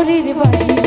শহরের বাড়ি।